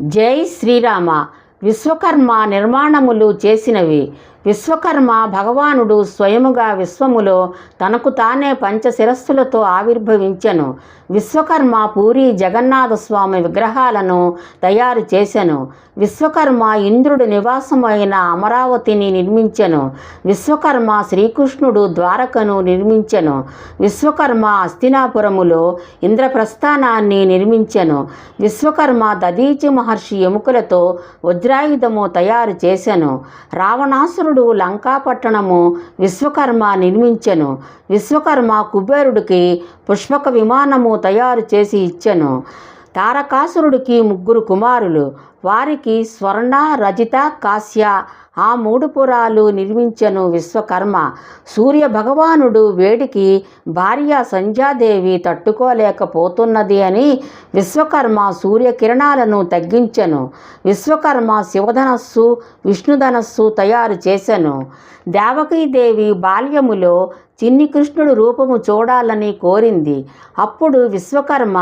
జై శ్రీరామ. విశ్వకర్మ నిర్మాణములు చేసినవి. విశ్వకర్మ భగవానుడు స్వయముగా విశ్వములో తనకు తానే పంచశిరస్సులతో ఆవిర్భవించెను. విశ్వకర్మ పూరి జగన్నాథ స్వామి విగ్రహాలను తయారు చేశాను విశ్వకర్మ ఇంద్రుడు నివాసమైన అమరావతిని నిర్మించెను. విశ్వకర్మ శ్రీకృష్ణుడు ద్వారకను నిర్మించెను. విశ్వకర్మ అస్తినాపురములో ఇంద్రప్రస్థానాన్ని నిర్మించెను. విశ్వకర్మ దదీచి మహర్షి ఎముకలతో వజ్రాయుధము తయారు చేశాను రావణాసురుడు లంకాపట్టణము విశ్వకర్మ నిర్మించెను. విశ్వకర్మ కుబేరుడికి పుష్పక విమానము తయారు చేసి ఇచ్చెను. తారకాసురుడికి ముగ్గురు కుమారులు. వారికి స్వర్ణ రజిత కాశ్య ఆ మూడు పురాలు నిర్మించెను విశ్వకర్మ. సూర్య భగవానుడు వేడికి భార్య సంధ్యాదేవి తట్టుకోలేకపోతున్నది అని విశ్వకర్మ సూర్యకిరణాలను తగ్గించెను. విశ్వకర్మ శివధనస్సు విష్ణుధనస్సు తయారు చేశను దేవకీదేవి బాల్యములో చిన్ని కృష్ణుడు రూపము చూడాలని కోరింది. అప్పుడు విశ్వకర్మ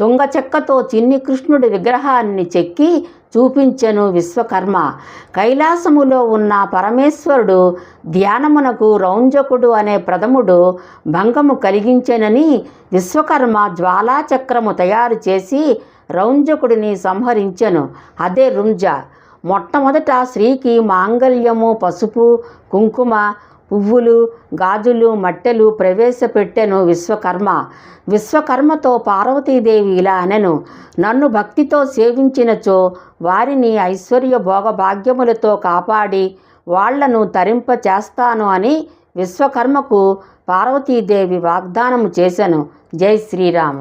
తుంగ చెక్కతో చిన్ని కృష్ణుడి విగ్రహాన్ని చెక్కి చూపించెను విశ్వకర్మ. కైలాసములో ఉన్న పరమేశ్వరుడు ధ్యానమునకు రౌంజకుడు అనే ప్రథముడు భంగము కలిగించెనని విశ్వకర్మ జ్వాలాచక్రము తయారు చేసి రౌంజకుడిని సంహరించెను. అదే రుంజ. మొట్టమొదట స్త్రీకి మాంగల్యము పసుపు కుంకుమ పువ్వులు గాజులు మట్టెలు ప్రవేశపెట్టెను విశ్వకర్మ. విశ్వకర్మతో పార్వతీదేవి ఇలా అనెను నన్ను భక్తితో సేవించినచో వారిని ఐశ్వర్య భోగభాగ్యములతో కాపాడి వాళ్ళను తరింప చేస్తాను అని విశ్వకర్మకు పార్వతీదేవి వాగ్దానము చేశాను జై శ్రీరామ.